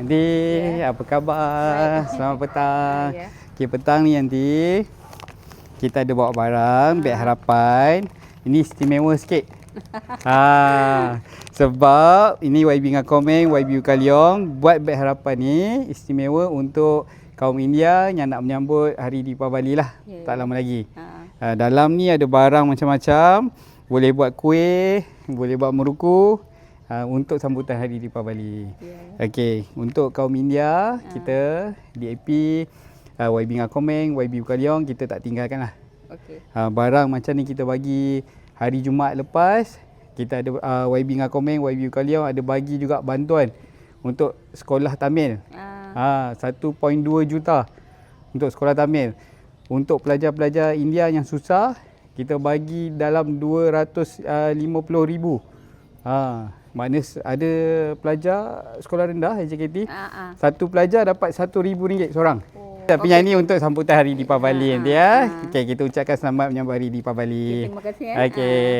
Nanti apa khabar? Selamat petang. Ya. Okey, petang ni nanti kita ada bawa barang, beg harapan. Ini istimewa sikit. ha, sebab ini YB dengan Komeng, YB Kaliong buat beg harapan ni istimewa untuk kaum India yang nak menyambut hari Deepavali lah. Ya. Tak lama lagi. Ha. Uh, dalam ni ada barang macam-macam. Boleh buat kuih, boleh buat meruku uh, untuk sambutan hari Deepavali. Ya. Okey, untuk kaum India, kita DAP, uh, YB dengan Komeng, YB Kaliong, kita tak tinggalkan lah. Okey. Uh, barang macam ni kita bagi hari Jumaat lepas. Kita ada uh, YB dengan Komeng, YB Kaliong ada bagi juga bantuan untuk sekolah Tamil. Ah. Ha, 1.2 juta untuk sekolah Tamil. Untuk pelajar-pelajar India yang susah, kita bagi dalam 250 ribu. Ha, maknanya ada pelajar sekolah rendah JKT, Ah, ah. satu pelajar dapat RM1,000 seorang. Oh, Tapi yang ni untuk sambutan hari Deepavali Ah, nanti ya. Okey, kita ucapkan selamat menyambut hari Deepavali. Terima kasih. eh. Okey.